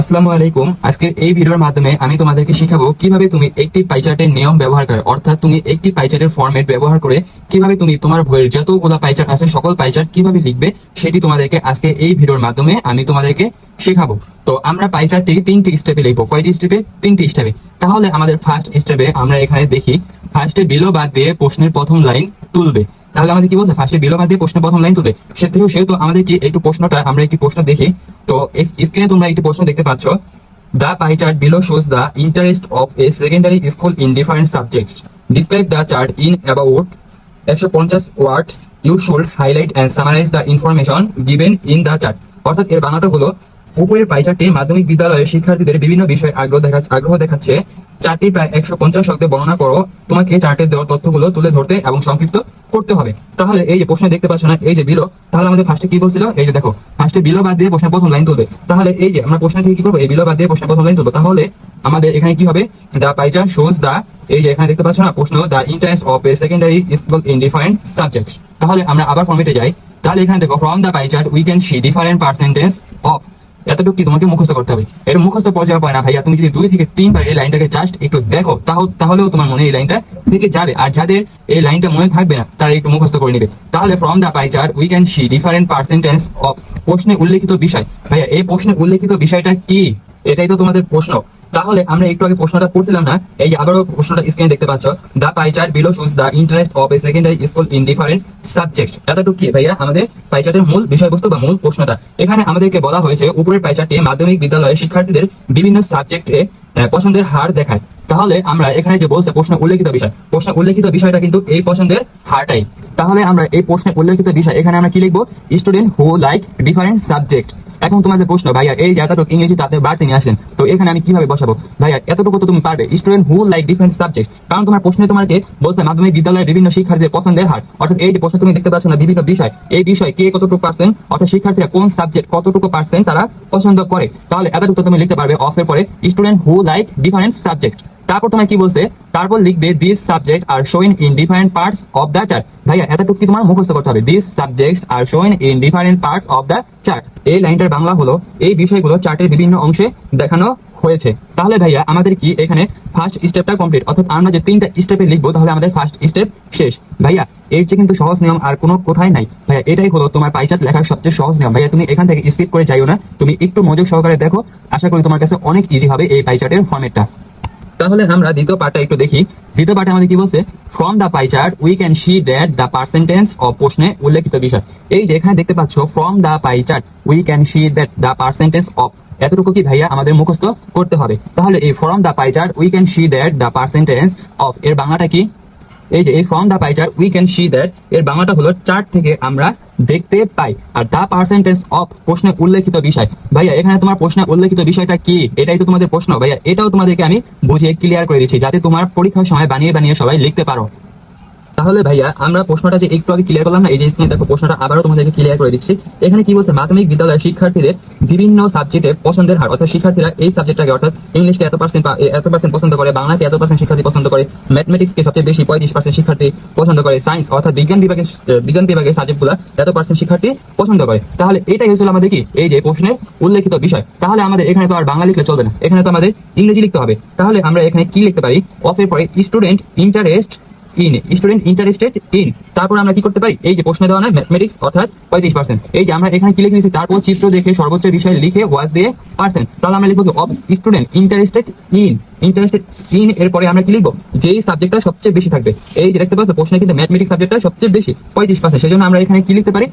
আসসালামু আলাইকুম। আজকের এই ভিডিওর মাধ্যমে আমি তোমাদেরকে শিখাবো কীভাবে তুমি একটি পাইচার্টের নিয়ম ব্যবহার করে, অর্থাৎ তুমি একটি পাইচার্টের ফরম্যাট ব্যবহার করে কীভাবে তুমি তোমার বইয়ের যতগুলো পাইচার্ট আছে, সকল পাইচার্ট কীভাবে লিখবে, সেটি তোমাদেরকে আজকে এই ভিডিওর মাধ্যমে আমি তোমাদেরকে শেখাবো। তো আমরা পাইচার্টটি তিনটি স্টেপে লিখব। কয়টি স্টেপে তিনটি স্টেপে তাহলে আমাদের ফার্স্ট স্টেপে আমরা এখানে দেখি ফার্স্টে বিলো বাদ দিয়ে প্রশ্নের প্রথম লাইন তুলবে। তাহলে আমাদের কি বলছে ফার্স্টে বিলো বাদ দিয়ে প্রশ্নের প্রথম লাইন তুলবে সেহেতু আমাদের কি একটু প্রশ্নটা, আমরা একটি প্রশ্ন দেখি তো স্ক্রিনে তোমরা একটি প্রশ্ন দেখতে পাচ্ছ The pie chart below shows the interest of a secondary school in different subjects. Describe the chart in about 150 words. You should highlight and summarize the information given in the chart. অর্থাৎ এর বাংলাটা হলো, উপরের পাই চার্টে মাধ্যমিক বিদ্যালয়ের শিক্ষার্থীদের বিভিন্ন বিষয়ে আগ্রহ দেখা আগ্রহ দেখাচ্ছে চারটি প্রায় একশো পঞ্চাশ শব্দে বর্ণনা করো তোমাকে চার্টের দেওয়া তথ্যগুলো তুলে ধরতে এবং সংক্ষিপ্ত করতে হবে। তাহলে এই যে প্রশ্ন দেখতে পাচ্ছ না, এই যে বিলো, তাহলে আমাদের ফার্স্টে কি বলছিল? এই যে দেখো ফার্স্টে বিলো বাদ দিয়ে প্রশ্নের প্রথম লাইন তুলবে। তাহলে এই যে আমরা প্রশ্ন থেকে কি করব? এই বিলো বাদ দিয়ে প্রশ্নের প্রথম লাইন তুলবো। তাহলে আমাদের এখানে কি হবে? দা পাইচার শোজ দা এই যে এখানে দেখতে পাচ্ছ না, প্রশ্ন the interest of a secondary school in different subjects তাহলে আমরা আবার ফর্মেটে যাই। তাহলে এখানে দেখো from the pie chart we can see different percentage of এতটুকু তোমাকে মুখস্থ করতে হবে? এটা মুখস্থ পর্যায়ে পায় না, ভাইয়া। তুমি যদি দুই থেকে তিনবার এই লাইনটাকে জাস্ট একটু দেখো তাহলেও তোমার মনে এই লাইনটা থেকে যাবে। আর যাদের এই লাইনটা মনে থাকবে না, তারা একটু মুখস্থ করে নেবে। তাহলে from the pie chart we can see different percentage of প্রশ্নে উল্লেখিত বিষয়। ভাইয়া, এই প্রশ্নে উল্লেখিত বিষয়টা কি? এটাই তো তোমাদের প্রশ্ন। তাহলে আমরা একটু আগে প্রশ্নটা পড়ছিলাম না, এই আবারও প্রশ্নটা স্ক্রিনে দেখতে পাচ্ছ। The pie chart below shows the interest of a secondary school in different subject এতটুকু কি? ভাইয়া, আমাদের পাইচার্টের মূল বিষয়বস্তু বা মূল প্রশ্নটা। এখানে আমাদেরকে বলা হয়েছে, উপরের পাইচার্টে মাধ্যমিক বিদ্যালয়ের শিক্ষার্থীদের বিভিন্ন সাবজেক্টে পছন্দের হার দেখায়। তাহলে আমরা এখানে যে বলছে প্রশ্ন উল্লেখিত বিষয় প্রশ্ন উল্লেখিত বিষয়টা কিন্তু এই পছন্দের হারটাই। তাহলে আমরা এই প্রশ্নে উল্লেখিত বিষয় এখানে আমরা কি লিখব? Student who like different subject এখন তোমাদের প্রশ্ন, ভাইয়া, এই যে এতটুকু ইংরেজিতে আপনি বাড়তে নিয়ে আসেন তো এখানে আমি কীভাবে বসাবো? ভাইয়া, এতটুকু তো তুমি পারবে। Student who like different subject কারণ তোমার প্রশ্নে তোমাকে বলছে, মাধ্যমিক বিদ্যালয়ের বিভিন্ন শিক্ষার্থীদের পছন্দের হার। অর্থাৎ এই যে প্রশ্ন তুমি দেখতে পাচ্ছ না, বিভিন্ন বিষয়, এই বিষয় কে কতটুকু পার্সেন্ট অর্থাৎ শিক্ষার্থীরা কোন সাবজেক্ট কতটুকু পার্সেন্ট তারা পছন্দ করে। তাহলে এতটুকু তুমি লিখতে পারবে। অফের পরে student who like different subject তারপর তোমার কি বলছে? তারপর লিখবে this subject are showing in different parts of the chart ভাইয়া, এতটুকু তোমার মুখস্থ করতে হবে? This subject are showing in different parts of the chart এই লাইনটার বাংলা হলো এই বিষয়গুলো চার্টের বিভিন্ন অংশে দেখানো হয়েছে। তাহলে ভাইয়া, আমাদের কি এখানে ফার্স্ট স্টেপটা কমপ্লিট অর্থাৎ আমরা যে তিনটা স্টেপে লিখব, তাহলে আমাদের ফার্স্ট স্টেপ শেষ। ভাইয়া, এর চেয়ে কিন্তু সহজ নিয়ম আর কোনো কোথায় নাই। ভাইয়া, এটাই হলো তোমার পাইচার্ট লেখার সবচেয়ে সহজ নিয়ম। ভাইয়া, তুমি এখান থেকে স্কিপ করে যাইও না। তুমি একটু মনোযোগ সহকারে দেখো। আশা করি তোমার কাছে অনেক ইজি হবে এই পাইচার্টের ফর্মেটটা তাহলে আমরা দ্বিতীয় পার্টটা একটু দেখি। দ্বিতীয় পার্টে আমাদের কি বলছে? From the pie chart we can see that the percentage of প্রশ্নে উল্লেখিত বিষয়। এই যে এখানে দেখতে পাচ্ছ from the pie chart we can see that the percentage of এতটুকু কি ভাইয়া আমাদের মুখস্থ করতে হবে? তাহলে এই from the pie chart we can see that the percentage of এর বাংলাটা কি? এই যে, এই from the pie chart we can see that এর বাংলাটা হলো চার্ট থেকে আমরা দেখতে পাই। আর দা পার্সেন্টেজ অফ প্রশ্নে উল্লেখিত বিষয়। ভাইয়া, এখানে তোমার প্রশ্নে উল্লেখিত বিষয়টা কি? এটাই তো তোমাদের প্রশ্ন। ভাইয়া, এটাও তোমাদেরকে আমি বুঝিয়ে ক্লিয়ার করে দিচ্ছি, যাতে তোমার পরীক্ষার সময় বানিয়ে বানিয়ে সবাই লিখতে পারো। তাহলে ভাইয়া, আমরা প্রশ্নটা যে একটু আগে ক্লিয়ার করলাম না, এই যে স্ক্রিনে দেখো প্রশ্নটা আবারও তোমাদেরকে ক্লিয়ার করে দিচ্ছি। এখানে কি বলছে? মাধ্যমিক বিদ্যালয়ের শিক্ষার্থীদের বিভিন্ন সাবজেক্টে পছন্দের হার। অর্থাৎ শিক্ষার্থীরা এই সাবজেক্টটাকে অর্থাৎ ইংলিশকে এত পার্সেন্ট এত পার্সেন্ট পছন্দ করে, বাংলাকে এত পার্সেন্ট শিক্ষার্থী পছন্দ করে ম্যাথমেটিক্সকে সবচেয়ে বেশি পঁয়ত্রিশ পার্সেন্ট শিক্ষার্থী পছন্দ করে সায়েন্স অর্থাৎ বিজ্ঞান বিভাগের বিজ্ঞান বিভাগের সাবজেক্টগুলো এত পার্সেন্ট শিক্ষার্থী পছন্দ করে। তাহলে এটাই হয়েছিল আমাদের কি? এই যে প্রশ্নের উল্লেখিত বিষয়। তাহলে আমাদের এখানে তো আর বাংলা লিখলে চলবে না। এখানে তো আমাদের ইংরেজি লিখতে হবে। তাহলে আমরা এখানে কি লিখতে পারি? অফ এর পরে student interest in student interested in তারপর আমরা কি করতে পারি? এই যে প্রশ্ন দেওয়া না ম্যাথমেটিক্স অর্থাৎ পঁয়ত্রিশ পার্সেন্ট এই যে আমরা এখানে কি লিখে তারপর চিত্র দেখে সর্বোচ্চ বিষয় লিখে ওয়াজ দিয়ে পার্সেন্ট তাহলে আমরা লিখব of student interested in interested in এরপরে আমরা কি লিখব? যেই সাবজেক্টটা সবচেয়ে বেশি থাকবে। এই যে দেখতে পাচ্ছ, প্রশ্নে কিন্তু ম্যাথমেটিক্স সাবজেক্টটা সবচেয়ে বেশি, পঁয়ত্রিশ পার্সেন্ট সেজন্য আমরা এখানে কি লিখতে পারি?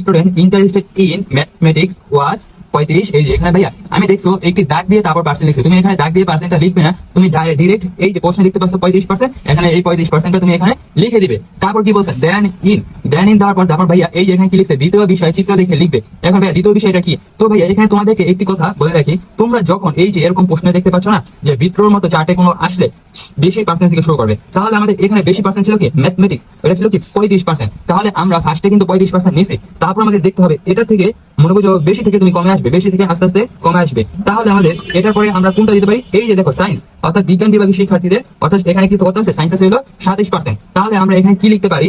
Student interested in mathematics was পঁয়ত্রিশ, এই যে এখানে ভাইয়া, আমি দেখছ, একটি দাগ দিয়ে তারপর পার্সেন্ট লিখছি। তুমি এখানে দাগ দিয়ে পার্সেন্টটা লিখবে না, তুমি ডিরেক্ট এই যে প্রশ্ন দেখতে পাচ্ছ পঁয়ত্রিশ পার্সেন্ট এখানে এই পঁয়ত্রিশ পার্সেন্টটা তুমি এখানে লিখে দিবে। তারপর কি বলছে? দেন ইন দেন ইন দেওয়ার পর, তারপর ভাইয়া, এই এখানে কি লিখছে? দ্বিতীয় বিষয়, চিত্র দেখে লিখবে। এখন ভাইয়া, দ্বিতীয় বিষয়টা কি? তো ভাইয়া, এখানে তোমাদেরকে একটি কথা বলে রাখি। তোমরা যখন এই যে এরকম প্রশ্ন দেখতে পাচ্ছ না, যে বিত্রোর মতো চার্টে কোনো আসলে বেশি পার্সেন্ট থেকে শুরু করবে, তাহলে আমাদের এখানে বেশি পার্সেন্ট ছিল কি? ম্যাথমেটিক্স এটা ছিল কি? পঁয়ত্রিশ পার্সেন্ট তাহলে আমরা ফার্স্টে কিন্তু পঁয়ত্রিশ পার্সেন্ট নিছি তারপর আমাদের দেখতে হবে, এটা থেকে মনে বেশি থেকে তুমি কমে আসবে। বেশি থেকে আস্তে আস্তে কমে আসবে। তাহলে আমাদের এটার পরে আমরা কোনটা দিতে পারি? এই যে দেখো সায়েন্স অর্থাৎ বিজ্ঞান বিভাগের শিক্ষার্থীদের, অর্থাৎ এখানে কিন্তু কত আছে? সায়েন্স আছে হলো সাতাইশ পার্সেন্ট তাহলে আমরা এখানে কি লিখতে পারি?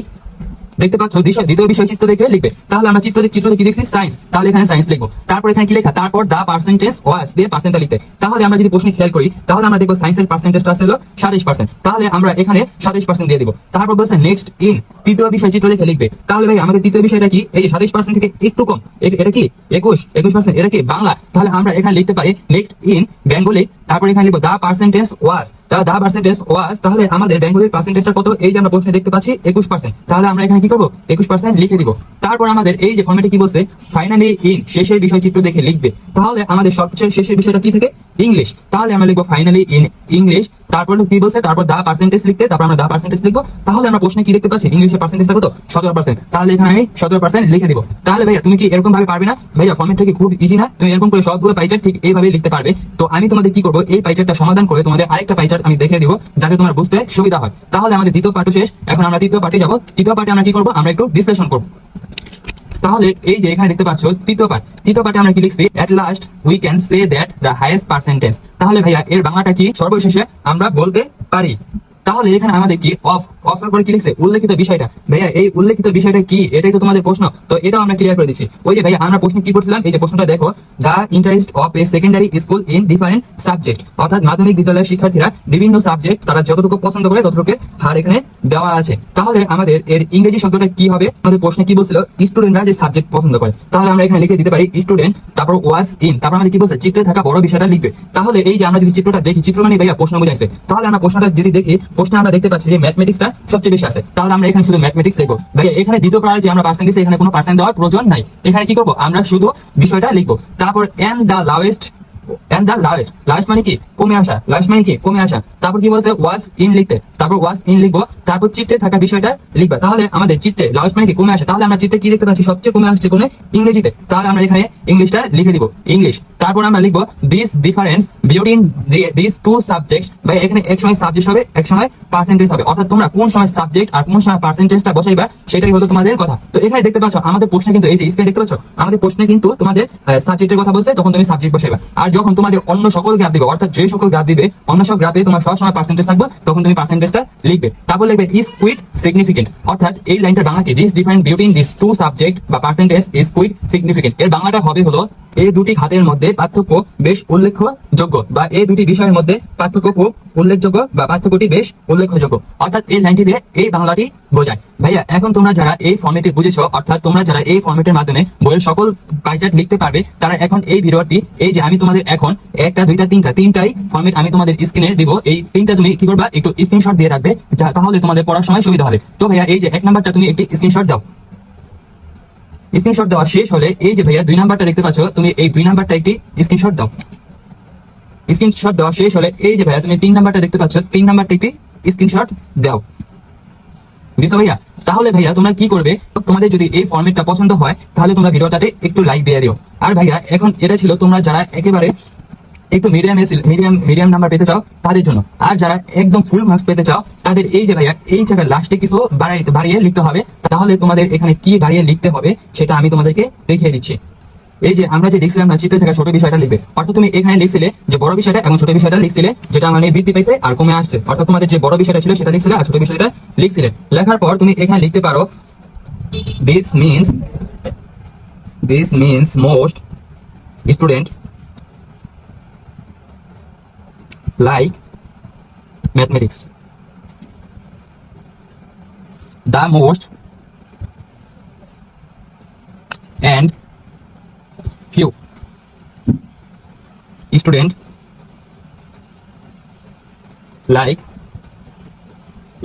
দেখতে পাচ্ছ দ্বিতীয়- বিষয় চিত্র দেখে লিখবে। তাহলে আমরা চিত্র চিত্র কি দেখছি সায়েন্স তাহলে এখানে সায়েন্স লিখব তারপর এখানে কি লেখা? তারপর দা পার্সেন্টেজ ওয়াস দিয়ে পার্সেন্টটা লিখতে। তাহলে আমরা যদি প্রশ্নে খেয়াল করি, তাহলে আমরা দেখব সায়েন্সের পার্সেন্টেজটা আসলে সাতাইশ পার্সেন্ট তাহলে আমরা এখানে সাতাইশ পার্সেন্ট দিয়ে দিব। তারপর বলছে নেক্সট ইন তৃতীয় বিষয় চিত্র দেখে লিখবে। তাহলে ভাই, আমাদের তৃতীয় বিষয়টা কি? এই যে সাতাইশ পার্সেন্ট থেকে একটু কম। এটা কি? একুশ একুশ পার্সেন্ট এটা কি? বাংলা। তাহলে আমরা এখানে লিখতে পারি নেক্সট ইন বেঙ্গলি তারপর এখানে লিখব দা পার্সেন্টেজ ওয়াস তা দা পার্সেন্টেজ ওয়াস তাহলে আমাদের বেঙ্গলির পার্সেন্টেজটা কত? এই যে আমরা প্রশ্নে দেখতে পাচ্ছি, একুশ পার্সেন্ট তাহলে আমরা এখানে কি করব? একুশ পার্সেন্ট লিখে দিব। তারপর আমাদের এই যে ফর্মেটে কি বলছে? ফাইনালি ইন শেষের বিষয় চিত্র দেখে লিখবে। তাহলে আমাদের সবচেয়ে শেষের বিষয়টা কি থাকে? ইংলিশ। তাহলে আমরা লিখব ফাইনালি ইন ইংলিশ। তারপর কি বলছে? তারপর দা পার্সেন্টেজ লিখতে, তারপর আমরা দা পার্সেন্টেজ লিখব। তাহলে আমরা প্রশ্নে কি দেখতে পাচ্ছি? ইংলিশের পার্সেন্টেজটা কত সতেরো পার্সেন্ট তাহলে এখানে আমি সতেরো পার্সেন্ট লিখে দিব। তাহলে ভাইয়া, তুমি কি এরকম ভাবে পারবে না? ভাইয়া ফর্মেটটা কি খুব ইজি না? তুমি এরকম করে সবগুলো পাইচার ঠিক এইভাবে লিখতে পারবে। তো আমি তোমাদের কি করব? এই পাইচারটা সমাধান করে তোমাদের আরেকটা পাইচার আমি দেখে দিব, যাতে তোমার বুঝতে সুবিধা হয়। তাহলে আমাদের দ্বিতীয় পার্ট শেষ। এখন আমরা তৃতীয় পার্টে যাব। তৃতীয় পার্টে আমরা কি করব? আমরা একটু বিশ্লেষণ করব। তাহলে এই যে এখানে দেখতে পাচ্ছ, তৃতীয় পার্ট তৃতীয় পার্টে আমরা কি লিখছি? At last we can say that the highest percentage তাহলে ভাইয়া এর বাংলাটা কি? সর্বশেষে আমরা বলতে পারি। তাহলে এখানে আমাদের কি? অফ অফ এর পরে কি লিখছে? উল্লেখিত বিষয়টা। ভাইয়া, এই উল্লেখিত বিষয়টা কি? এটাই তো তোমাদের প্রশ্ন। তো এটাও আমরা ক্লিয়ার করে দিচ্ছি। ওই যে ভাইয়া, আমরা প্রশ্ন কি করছিলাম? এই যে প্রশ্নটা দেখো the interest of a secondary school in different subject অর্থাৎ মাধ্যমিক বিদ্যালয়ের শিক্ষার্থীরা বিভিন্ন সাবজেক্ট তারা যতটুকু পছন্দ করে ততটুকু হার এখানে দেওয়া আছে। তাহলে আমাদের এর ইংরেজি শব্দটা কি হবে? আমাদের প্রশ্নে কি বলছিল? স্টুডেন্টরা যে সাবজেক্ট পছন্দ করে। তাহলে আমরা এখানে লিখে দিতে পারি স্টুডেন্ট তারপর ওয়াস ইন তারপর আমাদের কি বলছে? চিত্রে থাকা বড় বিষয়টা লিখবে। তাহলে এই যে আমরা যদি চিত্রটা দেখি, চিত্র মানে ভাইয়া প্রশ্ন বুঝাইছে তাহলে আমরা প্রশ্নটা যদি দেখি, প্রশ্ন আমরা দেখতে পাচ্ছি যে ম্যাথমেটিক্সটা সবচেয়ে বেশি আছে। তাহলে আমরা এখানে শুধু ম্যাথমেটিক্স লিখব ভাইয়া, এখানে দ্বিতীয় প্রায়োরিটি আমরা পার্সেন্ট দিচ্ছি এখানে কোনো পার্সেন্ট দেওয়ার প্রয়োজন নাই। এখানে কি করব? আমরা শুধু বিষয়টা লিখব। তারপর and the lowest and the last last মানে কি? কমে আসা। লাস্ট মানে কি? কমে আসা। তারপর কি বলছে? ওয়াজ ইন লিখতে। তারপর ওয়াজ ইন লিখব। তারপর চিত্রে থাকা বিষয়টা লিখবা। তাহলে আমাদের চিত্রে লাস্ট মানে কি কমে আসে? তাহলে আমরা চিত্রে কি দেখতে পাচ্ছি? সবচেয়ে কমে আসছে কোনে? ইংরেজিতে। তাহলে আমরা এখানে ইংলিশটা লিখে দিব। ইংলিশ। তারপর আমরা লিখব this difference between this two subject বা এখানে এক সময় সাবজেক্ট হবে এক সময় পার্সেন্টেজ হবে। অর্থাৎ তোমরা কোন সময় সাবজেক্ট আর কোন সময় পার্সেন্টেজটা বসাইবা, সেটাই হলো তোমাদের কথা। তো এখানে দেখতে পাচ্ছ, আমাদের প্রশ্নে কিন্তু এই যে স্ক্রিনে দেখতে পাচ্ছ, আমাদের প্রশ্নে কিন্তু তোমাদের সাবজেক্টের কথা বলছে, তখন তুমি সাবজেক্ট বসাইবা। আর যখন তোমাদের অন্য সকল গ্রাফ দিবে, অর্থাৎ যে সকল গ্রাফ দিবে, অন্য সব গ্রাফে তোমার সবসময় পার্সেন্টেজ থাকবে, তখন তুমি পার্সেন্টেজটা লিখবে। তারপর লিখবে ইজ কুইট সিগনিফিকেন্ট অর্থাৎ এই লাইনটা বাংলা কি this difference between this two subject বা পার্সেন্টেজ ইজ কুইট সিগনিফিকেন্ট এর বাংলাটা হবে হলো এই দুটি খাতের মধ্যে পার্থক্য বেশ উল্লেখযোগ্য বা এই দুটি বিষয়ের মধ্যে পার্থক্য খুব উল্লেখযোগ্য বা পার্থক্যটি বেশ উল্লেখযোগ্য। অর্থাৎ এই লাইনটি দিয়ে এই বাংলাটি বোঝায়। ভাইয়া, এখন তোমরা যারা এই ফর্মেটে বুঝেছ, অর্থাৎ তোমরা যারা এই ফর্মেটের মাধ্যমে বইয়ের সকল পাইচার্ট লিখতে পারবে, তারা এখন এই ভিডিওটি, এই যে আমি তোমাদের এখন একটা, দুইটা, তিনটা, তিনটাই ফর্মেট আমি তোমাদের স্ক্রিনে দিব, এই তিনটা তুমি কি করবা? একটু স্ক্রিনশট দিয়ে রাখবে তাহলে তোমাদের পড়ার সময় সুবিধা হবে। তো ভাইয়া, এই যে এক নাম্বারটা তুমি একটি স্ক্রিনশট দাও। স্ক্রিনশট দেওয়া শেষ হলে এই যে ভাইয়া দুই নাম্বারটা দেখতে পাচ্ছ, তুমি এই দুই নাম্বারটা একটি স্ক্রিনশট দাও। স্ক্রিনশট দেওয়া শেষ হলে এই যে ভাইয়া তুমি তিন নাম্বারটা দেখতে পাচ্ছ, তিন নাম্বারটা একটি স্ক্রিনশট দাও। বুঝছ ভাইয়া? তাহলে ভাইয়া তোমরা কি করবে? তোমাদের যদি এই ফর্মেটটা পছন্দ হয়, তাহলে তোমরা ভিডিওটাতে একটু লাইক দিয়ে দিও। আর ভাইয়া, এখন এটা ছিল তোমরা যারা একেবারে একটু মিডিয়াম মিডিয়াম মিডিয়াম নাম্বার পেতে চাও তাদের জন্য। আর যারা একদম ফুল মার্কস পেতে চাও, তাদের এই যে ভাইয়া, এই জায়গায় লাস্টে কিছু বাড়াই, বাড়িয়ে লিখতে হবে। তাহলে তোমাদের এখানে কি বাড়িয়ে লিখতে হবে সেটা আমি তোমাদেরকে দেখিয়ে দিচ্ছি। এই যে আমরা যে লিখছিলাম না, চিত্রে থাকা ছোট বিষয়টা লিখবে। অর্থাৎ তুমি এখানে লিখছিলে যে বড় বিষয়টা এবং ছোট বিষয়টা লিখছিলে, যেটা মানে বৃদ্ধি পাইছে আর কমে আসছে। অর্থাৎ তোমাদের যে বড় বিষয়টা ছিল সেটা লিখছিলে আর ছোট বিষয়টা লিখছিলে। লেখার পর তুমি এখানে লিখতে পারো this means this means most student like, mathematics. The most and few student like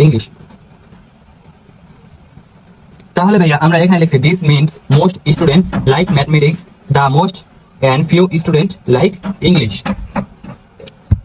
English. তাহলে ভাইয়া, আমরা এখানে লিখছি this means most student like mathematics the most and few student like English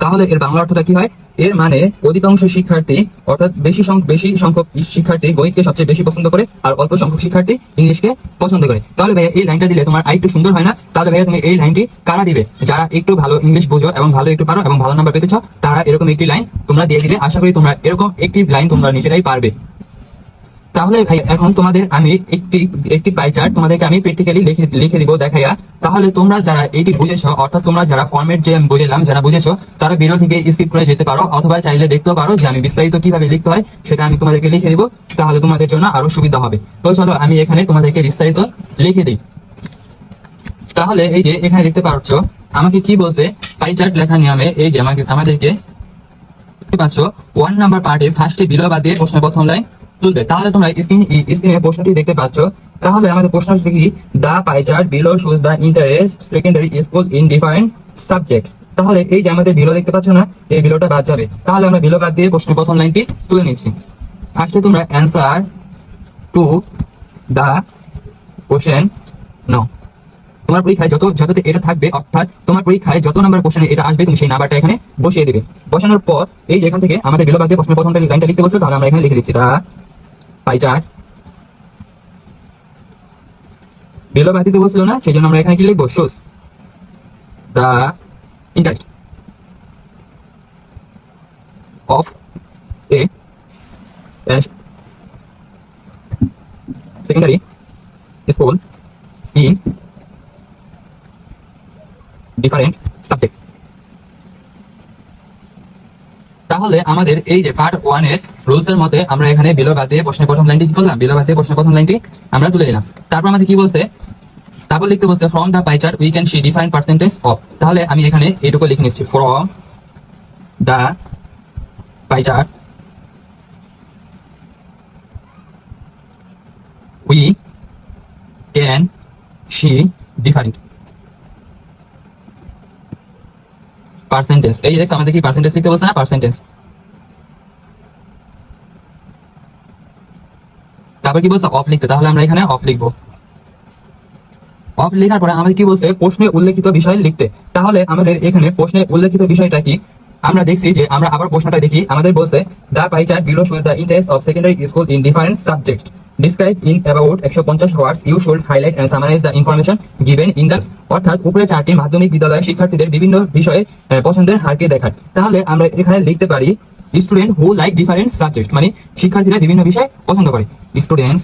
তাহলে এর বাংলা অর্থটা কি হয়? এর মানে অধিকাংশ শিক্ষার্থী, অর্থাৎ বেশি বেশি সংখ্যক শিক্ষার্থী গণিতকে সবচেয়ে বেশি পছন্দ করে আর অল্প সংখ্যক শিক্ষার্থী ইংলিশকে পছন্দ করে। তাহলে ভাইয়া এই লাইনটা দিলে তোমার আরেকটু সুন্দর হয় না? তাহলে ভাইয়া তুমি এই লাইনটি কারা দিবে? যারা একটু ভালো ইংলিশ বোঝো এবং ভালো একটু পারো এবং ভালো নাম্বার পেতে চাও, তারা এরকম একটি লাইন তোমরা দিয়ে দিলে আশা করি তোমরা এরকম একটি লাইন তোমরা নিজেরাই পারবে। তাহলে ভাই, এখন তোমাদের আমি একটি একটি পাই চার্ট তোমাদেরকে আমি প্র্যাকটিক্যালি লিখে লিখে দিব দেখাইয়া। তাহলে তোমরা যারা এটি বুঝেছ, অর্থাৎ তোমরা যারা ফরম্যাট যে আমি বুঝলাম যারা বুঝেছ, তারা ভিডিও থেকে স্কিপ করে যেতে পারো, অথবা চাইলে দেখতেও পারো যে আমি বিস্তারিত কীভাবে লিখতে হয়, সেটা আমি তোমাদেরকে লিখে দিব, তাহলে তোমাদের জন্য আরও সুবিধা হবে। তো চলো, আমি এখানে তোমাদেরকে বিস্তারিত লিখে দিই। তাহলে এই যে এখানে দেখতে পাচ্ছ, আমাকে কি বলছে পাই চার্ট লেখা নিয়মে এই যে আমাকে, আমাদেরকে দেখতে পাচ্ছ ওয়ান নাম্বার পার্টে ফার্স্টে বিলো বাদ দিয়ে প্রশ্নের প্রথম লাইন তুলবে। তাহলে তোমরা স্ক্রিন স্ক্রিনে প্রশ্নটি দেখতে পাচ্ছ। তাহলে আমাদের প্রশ্নটি কি? The pie chart below shows the interest secondary school in different subject তাহলে এই যে আমাদের বিলো দেখতে পাচ্ছ না, এই বিলোটা বাদ যাবে। তাহলে আমরা বিলো বাদ দিয়ে প্রশ্নের প্রথম লাইনটি তুলে নিচ্ছি। ফার্স্টে তোমরা answer to the question no তোমার পরীক্ষায় যত, যততে এটা থাকবে, অর্থাৎ তোমার পরীক্ষায় যত নাম্বার কোশ্চেনে এটা আসবে, তুমি সেই নাম্বারটা এখানে বসিয়ে দেবে। বসানোর পর এই যে এখান থেকে আমাদের বিলো বাদ দিয়ে প্রশ্নের প্রথমটা লাইনটা লিখতে বলছে তাহলে আমরা এখানে লিখে দিচ্ছি তা পাই চার্ট বিলোবাদ দিতে বলছিল না সেই জন্য আমরা এখানে কি লিখব? Shows the interest. Of a secondary school in different subject. তাহলে আমাদের এই যে পার্ট ওয়ানের রুলস এর মতে আমরা এখানে বিলো বাদ দিয়ে প্রশ্নের প্রথম লাইনটি কি করলাম? বিলো বাদ দিয়ে প্রশ্নের প্রথম লাইনটি আমরা তুলে দিলাম তারপর আমাদের কি বলছে? তারপর লিখতে বলছে from the pie chart we can see different percentage of তাহলে আমি এখানে এইটুকু লিখে নিচ্ছি। From the pie chart we can see different percentage এই দেখো আমাদের কি পার্সেন্টেজ লিখতে বলছে না? পার্সেন্টেজ তারপর কি বলছে? অফ লিখতে। তাহলে আমরা এখানে অফ লিখব। অফ লেখার পরে আমাদের কি বলছে? প্রশ্নে উল্লেখিত বিষয় লিখতে। তাহলে আমাদের এখানে প্রশ্নে উল্লেখিত বিষয়টা কি? আমরা দেখছি যে আমরা আবার প্রশ্নটা দেখি। আমাদের বলছে the pie chart below should the interest of secondary school in different subject describe in about একশো পঞ্চাশ words you should highlight and summarise the information given in the অর্থাৎ উপরে চারটি মাধ্যমিক বিদ্যালয়ের শিক্ষার্থীদের বিভিন্ন বিষয়ে পছন্দের হারকে দেখায় তাহলে আমরা এখানে লিখতে পারি student who like different subject মানে শিক্ষার্থীরা বিভিন্ন বিষয় পছন্দ করে। Students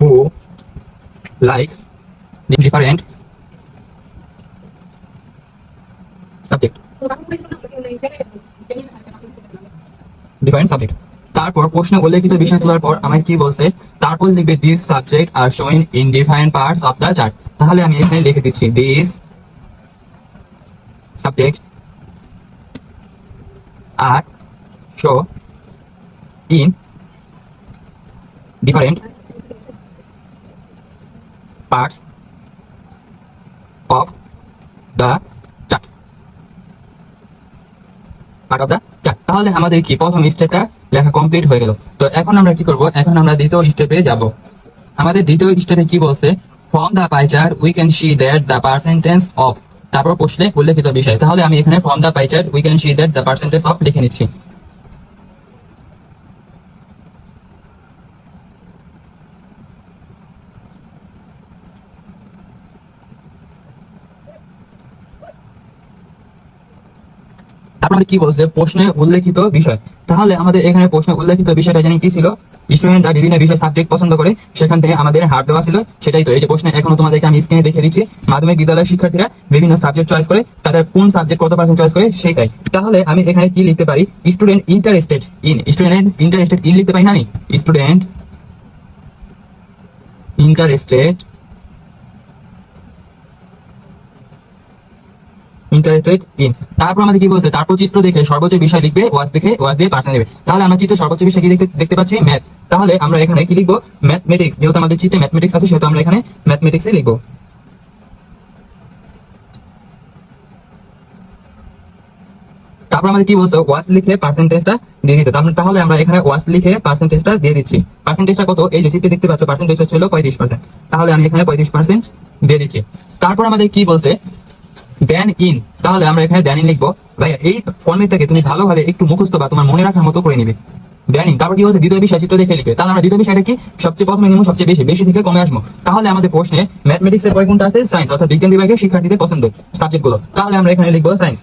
who likes different subject. Different subject. তারপর প্রশ্নে উল্লেখিত বিষয় তোলার পর আমাকে কি বলছে? তারপর লিখবে this subject are showing in different parts of the chart তাহলে আমি এখানে লিখে দিচ্ছি this subject are show in different parts of the chart part of the chart তাহলে আমাদের কি? প্রথম স্টেপটা লেখা কমপ্লিট হয়ে গেল। তো এখন আমরা কি করব? এখন আমরা দ্বিতীয় স্টেপে যাব। আমাদের দ্বিতীয় স্টেপে কি বলছে? From the pie chart we can see that the percentage of তারপর প্রশ্নে উল্লেখিত বিষয়। তাহলে আমি এখানে from the pie chart we can see that the percentage of লিখে নিচ্ছি। আমাদের কি বলছে? প্রশ্নে উল্লেখিত বিষয়। তাহলে আমাদের এখানে প্রশ্নে উল্লেখিত বিষয়টা জানি কি ছিল? স্টুডেন্টরা বিভিন্ন বিষয় সাবজেক্ট পছন্দ করে, সেখান থেকে আমাদের হার দেওয়া ছিল, সেটাই তো। এই যে প্রশ্নে এখনও তোমাদেরকে আমি স্ক্রিনে দেখে দিচ্ছি, মাধ্যমিক বিদ্যালয়ের শিক্ষার্থীরা বিভিন্ন সাবজেক্ট চয়েস করে, তাদের কোন সাবজেক্ট কত পার্সেন্ট চয়েস করে সেটাই তাহলে আমি এখানে কি লিখতে পারি? Student interested in student interested in লিখতে পারি না আমি? স্টুডেন্ট ইন্টারেস্টেড ইন তারপর আমাদের কি বলছে? তারপর চিত্র দেখে সর্বোচ্চ বিষয় লিখবে ওয়াজ দেখে ওয়াজ দিয়ে নেবে। তাহলে আমরা সর্বোচ্চ বিষয় কি দেখতে দেখতে পাচ্ছি? ম্যাথ তাহলে আমরা এখানে কি লিখব? ম্যাথমেটিক্স যেহেতু আমাদের চিত্রে ম্যাথমেটিক্স আছে, সেহেতু আমরা এখানে ম্যাথমেটিক্সে লিখব। তারপর আমাদের কি বলছে? লিখে পার্সেন্টেজটা দিয়ে দিতে। তার- তাহলে আমরা এখানে লিখে পার্সেন্টেজটা দিয়ে দিচ্ছি। পার্সেন্টেজটা কত? এই যে দেখতে পাচ্ছ পার্সেন্টেজ ছিল পঁয়ত্রিশ পার্সেন্ট তাহলে আমি এখানে পঁয়ত্রিশ পার্সেন্ট দিয়ে দিচ্ছি। তারপর আমাদের কি বলছে? দেন ইন তাহলে আমরা এখানে দেন ইন লিখব। ভাই এই ফর্মেটটাকে তুমি ভালোভাবে একটু মুখস্থ বা তোমার মনে রাখার মতো করে নিবে। ইন তারপর কি বলছে দ্বিতীয় বিষয়, চিত্র দেখে লিখবে তাহলে আমরা দ্বিতীয় বিষয়টা কি? সবচেয়ে প্রথমে নিব, সবচেয়ে বেশি। বেশি থেকে কমে আসব। তাহলে আমাদের প্রশ্নে ম্যাথমেটিক্স এর কয় কোনটা আছে? সায়েন্স অর্থাৎ বিজ্ঞান বিভাগের শিক্ষার্থীদের পছন্দ সাবজেক্টগুলো তাহলে আমরা এখানে লিখব সায়েন্স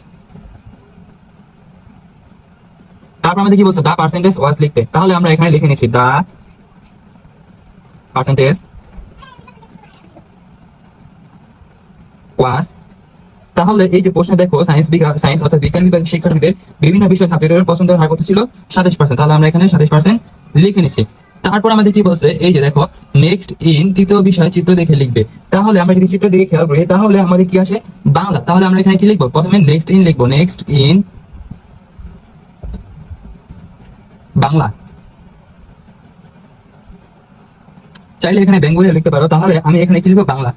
তারপর আমাদের কি বলছে? দা পার্সেন্টেজ ওয়াজ লিখতে। তাহলে আমরা এখানে লিখে নিচ্ছি দা পার্সেন্টেজ ওয়াজ তাহলে এই যে প্রশ্ন দেখো সায়েন্স সায়েন্স অর্থাৎ বিজ্ঞান বিভাগের শিক্ষার্থীদের বিভিন্ন বিষয় সাবজেক্টের পছন্দের হার কত ছিল সাতাশ পার্সেন্ট তাহলে আমরা এখানে সাতাশ পার্সেন্ট লিখে নিচ্ছি। তারপর আমাদের কি বলছে? এই যে দেখো নেক্সট ইন তৃতীয় বিষয় চিত্র দেখে লিখবে। তাহলে আমরা যদি চিত্র দেখে খেয়াল করি, তাহলে আমাদের কি আসে? বাংলা। তাহলে আমরা এখানে কি লিখব? প্রথমে নেক্সট ইন লিখব। Next in Bangla. চাইলে এখানে বেঙ্গলি লিখতে পারো। তাহলে আমি এখানে কি লিখব? বাংলা।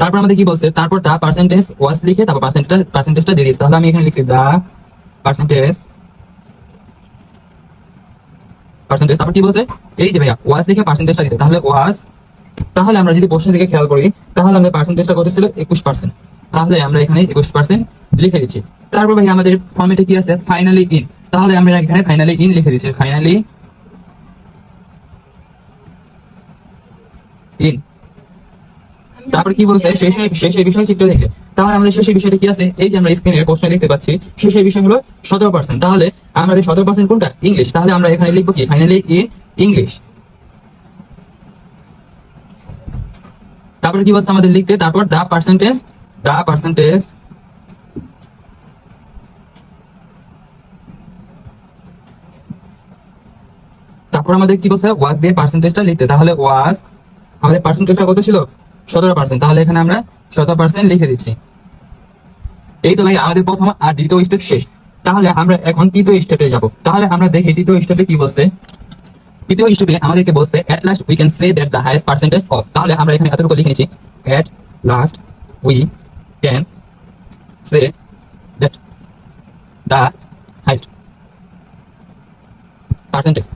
তারপর আমাদের কি বলছে? তারপর দা পার্সেন্টেজ ওয়াজ লিখে তারপর পার্সেন্টেজ পার্সেন্টেজটা দিয়ে দিই। তাহলে আমি এখানে লিখছি দা পার্সেন্টেজ পার্সেন্টেজ তারপর কি বলছে? এই যে ভাইয়া ওয়াজ লিখে পার্সেন্টেজটা দিতে তাহলে ওয়াজ তাহলে আমরা যদি প্রশ্ন দিকে খেয়াল করি, তাহলে আমাদের পার্সেন্টেজটা কত ছিল? একুশ পার্সেন্ট তাহলে আমরা এখানে একুশ পার্সেন্ট লিখে দিচ্ছি। তারপর ভাই আমাদের ফর্মেটে কি আছে? ফাইনালি ইন তাহলে আমরা এখানে ফাইনালি ইন লিখে দিচ্ছি। ফাইনালি ইন তারপর কি বলছে? শেষে শেষে বিষয় চিত্র দেখে। তাহলে আমাদের শেষের বিষয়টা কি আছে? এই যে আমরা স্ক্রিনের প্রশ্ন দেখতে পাচ্ছি, শেষের বিষয় হলো সতেরো পার্সেন্ট তাহলে আমাদের সতেরো পার্সেন্ট কোনটা? ইংলিশ তাহলে আমরা এখানে লিখব কি? ফাইনালি ইন ইংলিশ তারপর কি বলছে আমাদের লিখতে? তারপর দা পার্সেন্টেজ দা পার্সেন্টেজ তারপর আমাদের কি বলছে? ওয়াজ দিয়ে পার্সেন্টেজটা লিখতে। তাহলে ওয়াজ আমাদের পার্সেন্টেজটা কত ছিল? সতেরো পার্সেন্ট তাহলে এখানে আমরা সতেরো পার্সেন্ট লিখে দিচ্ছি। এই তো ভাই, আমাদের প্রথম আর দ্বিতীয় স্টেপ শেষ। তাহলে আমরা এখন তৃতীয় স্টেপে যাব। তাহলে আমরা দেখি তৃতীয় স্টেপে কি বলছে। তৃতীয় স্টেপে আমাদেরকে বলছে at last we can say that the highest percentage of তাহলে আমরা এখানে এতটুকু লিখে নিচ্ছি at last we can say that the highest percentage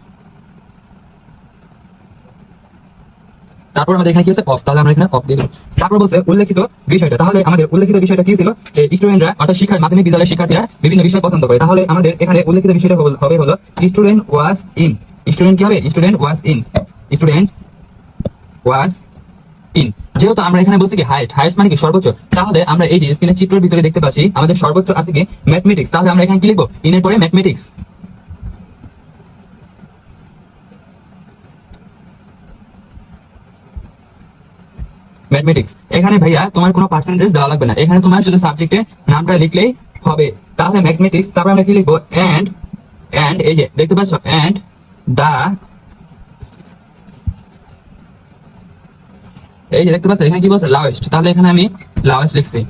তারপর আমাদের এখানে কি আছে অফ তাহলে আমরা এখানে অফ দিয়ে দিই তারপর বলছে উল্লেখিত বিষয়টা। তাহলে আমাদের উল্লেখিত বিষয়টা কি ছিল? যে স্টুডেন্টরা অর্থাৎ শিক্ষা মাধ্যমিক বিদ্যালয়ের শিক্ষার্থীরা বিভিন্ন বিষয় পছন্দ করে। তাহলে আমাদের এখানে উল্লেখিত বিষয়টা হবে হলো স্টুডেন্ট ওয়াজ ইন স্টুডেন্ট কি হবে? Student was in student was in যেহেতু আমরা এখানে বলছি কি হাইট হাইস্ট মানে কি সর্বোচ্চ, তাহলে আমরা এই স্ক্রিনের চিত্রের ভিতরে দেখতে পাচ্ছি, আমাদের সর্বোচ্চ আছে কি ম্যাথমেটিক্স তাহলে আমরা এখানে কি লিখব? ইনের পরে ম্যাথমেটিক্স ম্যাথমেটিক্স এখানে ভাইয়া তোমার কোনো পার্সেন্টেজ দেওয়া লাগবে না। এখানে তোমার শুধু সাবজেক্টে নামটা লিখলেই হবে। তাহলে ম্যাথমেটিক্স তারপর আমরা কি লিখব? অ্যান্ড অ্যান্ড এই যে, দেখতে পাচ্ছ? অ্যান্ড দা এই যে, দেখতে পাচ্ছ? এখানে কি বলছে? লাওয়েস্ট তাহলে এখানে আমি লাওয়েস্ট লিখছি।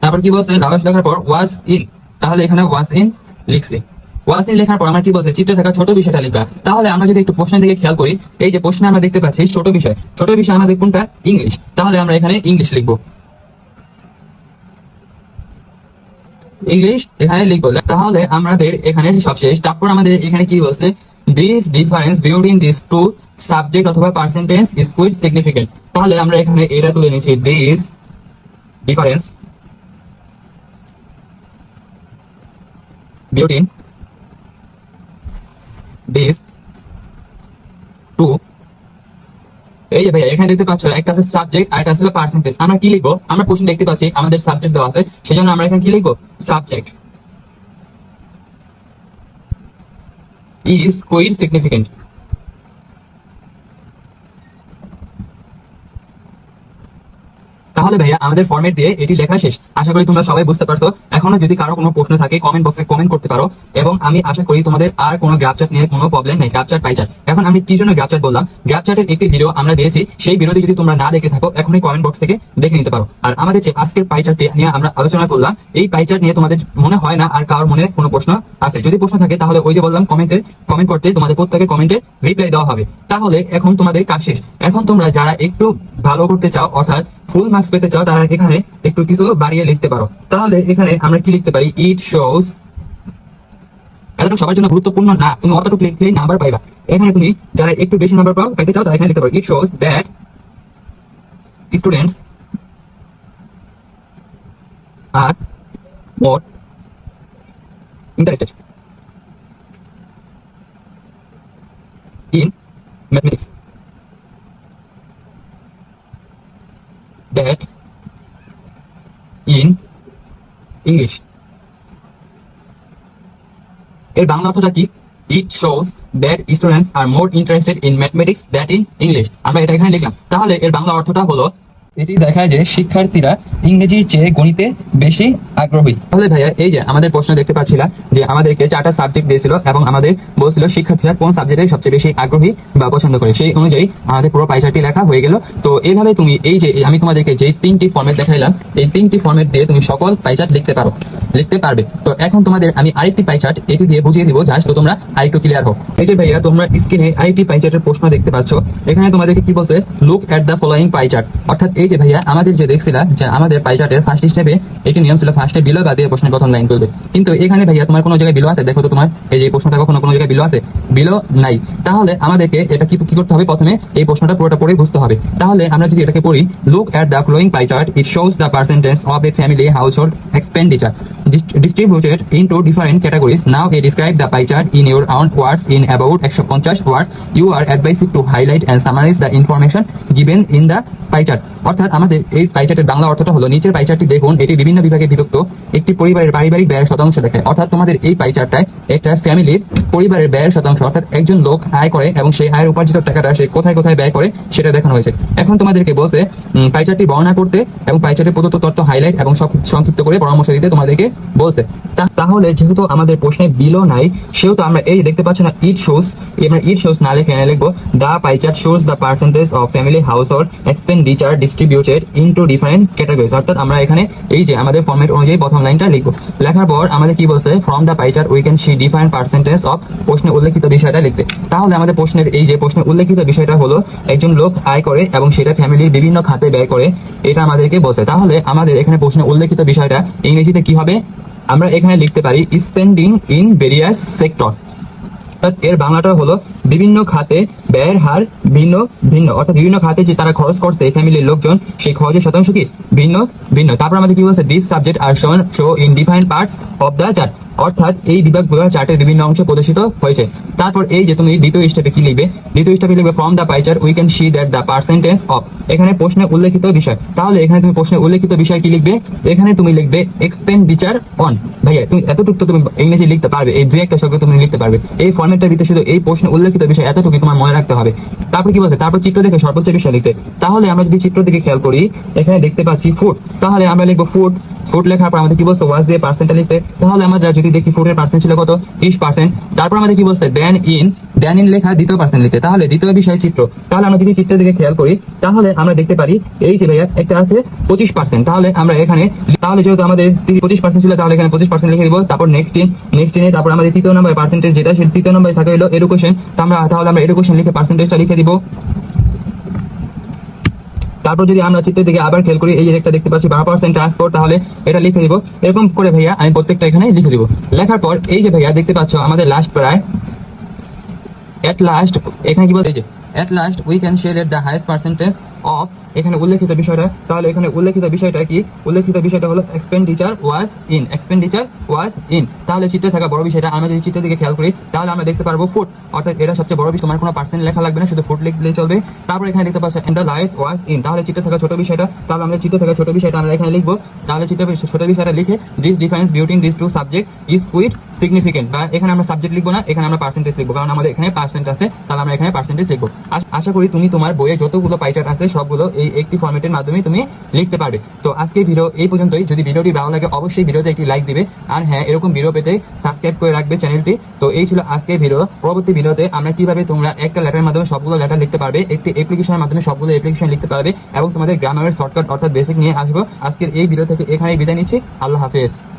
তারপর কি বলছে? লাওয়েস্ট লেখার পর ওয়াজ ইন তাহলে এখানে ওয়াজ ইন লিখছি। ওয়াজ ইন লেখার পর আমরা কি বলছে? চিত্রে থাকা ছোট বিষয়টা লিখবা। তাহলে আমরা যদি একটু প্রশ্নের দিকে খেয়াল করি, এই যে প্রশ্নে আমরা দেখতে পাচ্ছি ছোট বিষয়। ছোট বিষয় আমাদের কোনটা? ইংলিশ। তাহলে আমরা এখানে ইংলিশ লিখব। ইংলিশ এখানে লিখব। তাহলে আমাদের এখানে সব শেষ। তারপর আমাদের এখানে কি বলছে? This difference between this two subject অথবা পার্সেন্টেজ ইজ কুইট সিগনিফিকেন্ট তাহলে আমরা এখানে এটা তুলে নিচ্ছি। This difference between this two এই যে ভাইয়া, এখানে দেখতে পাচ্ছ, একটা আছে সাবজেক্ট আর একটা আছে পার্সেন্টেজ আমরা কি লিখব? আমরা প্রশ্ন দেখতে পাচ্ছি, আমাদের সাবজেক্ট দেওয়া আছে, সেজন্য আমরা এখানে কি লিখব? সাবজেক্ট ইজ কুইট সিগনিফিকেন্ট তাহলে ভাইয়া, আমাদের ফর্মেট দিয়ে এটি লেখা শেষ। আশা করি তোমরা সবাই বুঝতে পারছ। এখনও যদি কারও কোনো প্রশ্ন থাকে কমেন্ট বক্সে কমেন্ট করতে পারো। এবং আমি আশা করি তোমাদের আর কোনো গ্রাফ চার্ট নিয়ে কোনো প্রবলেম নেই। গ্রাফ চার্ট পাই চার্ট এখন আমি কি জন্য গ্রাফ চার্ট বললাম? গ্রাফ চার্টের একটি ভিডিও আমরা দিয়েছি। সেই ভিডিওটি যদি তোমরা না দেখে থাকো, এখনই কমেন্ট বক্স থেকে দেখে নিতে পারো। আর আমাদের যে আজকের পাই নিয়ে আমরা আলোচনা করলাম, এই পাই নিয়ে তোমাদের মনে হয় না আর কারোর মনে কোনো প্রশ্ন আছে? যদি প্রশ্ন থাকে, তাহলে ওই যে বললাম কমেন্টে কমেন্ট করতে তোমাদের প্রত্যেকের কমেন্টে রিপ্লাই দেওয়া হবে। তাহলে এখন তোমাদের কাজ শেষ। এখন তোমরা যারা একটু ভালো করতে চাও, অর্থাৎ ফুল মার্কস পেতে চাও তারা এখানে একটু কিছু বাড়িয়ে লিখতে পারো। তাহলে এখানে আমরা কি লিখতে পারি? ইট শোস এতটুকু সবার জন্য গুরুত্বপূর্ণ না, তুমি অতটুকু লিখলেই নাম্বার পাইবা। এখানে তুমি যারা একটু বেশি নাম্বার পাও পাইতে চাও, তারা এখানে লিখতে পারো। It shows that students are more interested in mathematics. English এর বাংলা অর্থটা কি? It shows that students are more interested in mathematics that in English আমরা এটা এখানে লিখলাম। তাহলে এর বাংলা অর্থটা হলো, এটি দেখায় যে শিক্ষার্থীরা ইংরেজির চেয়ে গণিতে বেশি আগ্রহী। তাহলে ভাইয়া, এই যে আমাদের প্রশ্ন দেখতে পাচ্ছিলাম যে আমাদেরকে চারটা সাবজেক্ট দিয়েছিল এবং আমাদের বলছিল শিক্ষার্থীরা কোন সাবজেক্টে সবচেয়ে বেশি আগ্রহী বা পছন্দ করে। সেই অনুযায়ী আমাদের পুরো পাইচারটি লেখা হয়ে গেল। তো এইভাবে তুমি এই যে, আমি তোমাদেরকে যে তিনটি ফর্মেট দেখাইলাম, এই তিনটি ফর্মেট দিয়ে তুমি সকল পাইচার্ট লিখতে পারো, লিখতে পারবে। তো এখন তোমাদের আমি আরেকটি পাইচার্ট এটি দিয়ে বুঝিয়ে দিব জাস্ট তো তোমরা আরেকটু ক্লিয়ার হোক এই যে ভাইয়া, তোমরা স্ক্রিনে আরেকটি পাইচার্টের প্রশ্ন দেখতে পাচ্ছ। এখানে তোমাদেরকে কি বলছে? Look at the following pie chart অর্থাৎ এই যে ভাইয়া, আমাদের যে দেখছিলা যে আমাদের পাইচার্টের ফার্স্ট স্টেপে এটি নিয়ম ছিল ফার্স্টে বিলো বা দিয়ে প্রশ্নের প্রথম লাইন তুলবে কিন্তু এখানে ভাইয়া তোমার কোনো জায়গায় বিলো আছে? দেখো তো তোমার এই যে প্রশ্নটা কখনো কোনো জায়গায় বিলো আছে? বিলো নাই। তাহলে আমাদেরকে এটা কি কি করতে হবে? প্রথমে এই প্রশ্নটা পুরোটা পড়ে বুঝতে হবে। তাহলে আমরা যদি এটাকে পড়ি look at the following pie chart it shows the percentage of a family household expenditure distributed into different categories. Now, I describe the pie chart in your own words in about 150 words. You are advised to highlight and summarize the information given in the pie chart. অর্থাৎ আমাদের এই পাই চার্টের বাংলা অর্থটা হলো নিচের পাই চার্টটি দেখুন এটি বিভিন্ন বিভাগে বিভক্ত একটি পরিবারের পারিবারিক ব্যয়ের শতাংশ দেখায় অর্থাৎ তোমাদের এই পাই চার্টটায় একটা ফ্যামিলির পরিবারের ব্যয়ের শতাংশ অর্থাৎ একজন লোক আয় করে এবং সেই আয়ের উপার্জিত টাকাটা সে কোথায় কোথায় ব্যয় করে সেটা দেখানো হয়েছে। এখন তোমাদেরকে বলছে উম, পাই চার্টটি বর্ণনা করতে এবং পাই চার্টের প্রদত্ত তথ্য হাইলাইট এবং সংক্ষিপ্ত করে পরামর্শ দিতে তোমাদেরকে বলছে। তাহলে যেহেতু আমাদের প্রশ্নে বিলো নাই সেহেতু আমরা এই দেখতে পাচ্ছি না ইট শোস আমরা ইট শোস না লিখে লিখব the pie chart shows the percentage of family household expenditure distributed into different categories অর্থাৎ আমরা এখানে এই যে আমাদের ফর্মেট অনুযায়ী প্রথম লাইনটা লিখব। লেখার পর আমাদের কি বলছে? From the pie chart we can see different percentage of প্রশ্নে উল্লেখিত বিষয়টা লিখতে। তাহলে আমাদের প্রশ্নের এই যে প্রশ্নে উল্লেখিত বিষয়টা হলো, একজন লোক আয় করে এবং সেটা ফ্যামিলির বিভিন্ন খাতে ব্যয় করে, এটা আমাদেরকে বলছে। তাহলে আমাদের এখানে প্রশ্নে উল্লেখিত বিষয়টা ইংরেজিতে কি হবে? আমরা এখানে লিখতে পারি স্পেন্ডিং ইন ভেরিয়াস সেক্টর এর বাংলাটা হলো বিভিন্ন খাতে ব্যয়ের হার ভিন্ন ভিন্ন। অর্থাৎ বিভিন্ন খাতে যে তারা খরচ করছে, এই ফ্যামিলির লোকজন, সেই খরচের শতাংশ কি? ভিন্ন ভিন্ন। তারপর আমাদের কি বলছে? This subject are shown show in different parts of the chart অর্থাৎ এই বিভাগগুলো চার্টের বিভিন্ন অংশে প্রদর্শিত হয়েছে। তারপর এই যে তুমি দ্বিতীয় স্টেপে কি লিখবে? দ্বিতীয় স্টেপে লিখবে from the pie chart we can see that the percentage of এখানে প্রশ্নে উল্লেখিত বিষয়। তাহলে এখানে তুমি প্রশ্নে উল্লেখিত বিষয় কি লিখবে? এখানে তুমি লিখবে এক্সপেন্ডিচার অন ভাইয়া, তুমি এতটুকু তুমি ইংরেজি লিখতে পারবে। এই দুই একটা শব্দ তুমি লিখতে পারবে। এই ফর্মেটটার ভিতরে শুধু এই প্রশ্নে উল্লেখিত বিষয় এতটুকু তোমার মনে রাখতে হবে। তারপর কি বলছে? তারপর চিত্র দেখে সর্বোচ্চ বিষয় লিখতে। তাহলে আমরা যদি চিত্র দিকে খেয়াল করি, এখানে দেখতে পাচ্ছি ফুট। তাহলে আমরা লিখব ফুট। ফুট লেখার পর আমাদের কি বলছে? ওয়াজ দিয়ে পার্সেন্টটা লিখতে। তাহলে আমরা যদি দেখি ফুটের পার্সেন্ট ছিল কত? ত্রিশ পার্সেন্ট তারপর আমাদের কি বলছে? দেন ইন দেন ইন লেখা দ্বিতীয় পার্সেন্ট লিখতে তাহলে দ্বিতীয় বিষয় চিত্র। তাহলে আমরা যদি চিত্রের দিকে খেয়াল করি, তাহলে আমরা দেখতে পারি, এই যে ভাইয়া, একটা আছে পঁচিশ পার্সেন্ট তাহলে আমরা এখানে, তাহলে যেহেতু আমাদের পঁচিশ পার্সেন্ট ছিল, তাহলে এখানে পঁচিশ পার্সেন্ট লিখে দিব। তারপর নেক্সট ইন নেক্সট ইনে তারপর আমাদের তৃতীয় নম্বর পার্সেন্টেজ যেটা সেই তৃতীয় নম্বরে থাকে হলো এডুকেশন আমরা তাহলে আমরা এডুকেশন লিখে পার্সেন্টেজটা লিখে দিব। তারপর যদি আমরা চিত্রের দিকে আবার খেয়াল করি, এই একটা দেখতে পাচ্ছি, বারো পার্সেন্ট ট্রান্সপোর্ট তাহলে এটা লিখে দিব। এরকম করে ভাইয়া আমি প্রত্যেকটা এখানে লিখে দিব। লেখার পর, এই যে ভাইয়া দেখতে পাচ্ছ, আমাদের লাস্ট প্রায় এট লাস্ট এখানে কি বলছে? যে at last we can share at the highest percentage of এখানে উল্লেখিত বিষয়টা, তাহলে এখানে উল্লেখিত বিষয়টা কি? উল্লেখিত বিষয়টা হলো expenditure was in expenditure was in তাহলে চিত্রে থাকা বড় বিষয়টা, আমরা যদি চিত্রের দিকে খেয়াল করি, তাহলে আমরা দেখতে পারব ফুড অর্থাৎ এটা সবচেয়ে বড় বিষয়, তোমার কোনো পার্সেন্ট লেখা লাগবে না, শুধু ফুড লিখলেই চলবে। তারপর এখানে দেখতে পাচ্ছ and the life was in তাহলে চিত্রে থাকা ছোট বিষয়টা, তাহলে আমরা চিত্রে থাকা ছোট বিষয়টা আমরা এখানে লিখব। তাহলে চিত্রে ছোট বিষয়টা লিখে this difference between this two subject is quite significant বা এখানে আমরা সাবজেক্ট লিখব না, এখানে আমরা পার্সেন্টেজ লিখব, কারণ আমাদের এখানে পার্সেন্ট আছে, তাহলে আমরা এখানে পার্সেন্টেজ লিখব। আশা করি তুমি তোমার বইয়ে যতগুলো পাইচার্ট আছে সবগুলো এই একটি ফর্মেটের মাধ্যমে তুমি লিখতে পারবে। তো আজকে ভিডিও এই পর্যন্তই। যদি ভিডিওটি ভালো লাগে, অবশ্যই ভিডিওতে একটি লাইক দিবে। আর হ্যাঁ এরকম ভিডিও পেতে সাবস্ক্রাইব করে রাখবে চ্যানেলটি তো এই ছিল আজকে ভিডিও পরবর্তী ভিডিওতে আমরা কীভাবে তোমরা একটা লেটারের মাধ্যমে সবগুলো লেটার লিখতে পারবে, একটি অ্যাপ্লিকেশনের মাধ্যমে সবগুলো অ্যাপ্লিকেশন লিখতে পারবে, এবং তোমাদের গ্রামারের শর্টকাট অর্থাৎ বেসিক নিয়ে আসব। আজকের এই ভিডিও থেকে এখানেই বিদায় নিচ্ছি। আল্লাহ হাফেজ।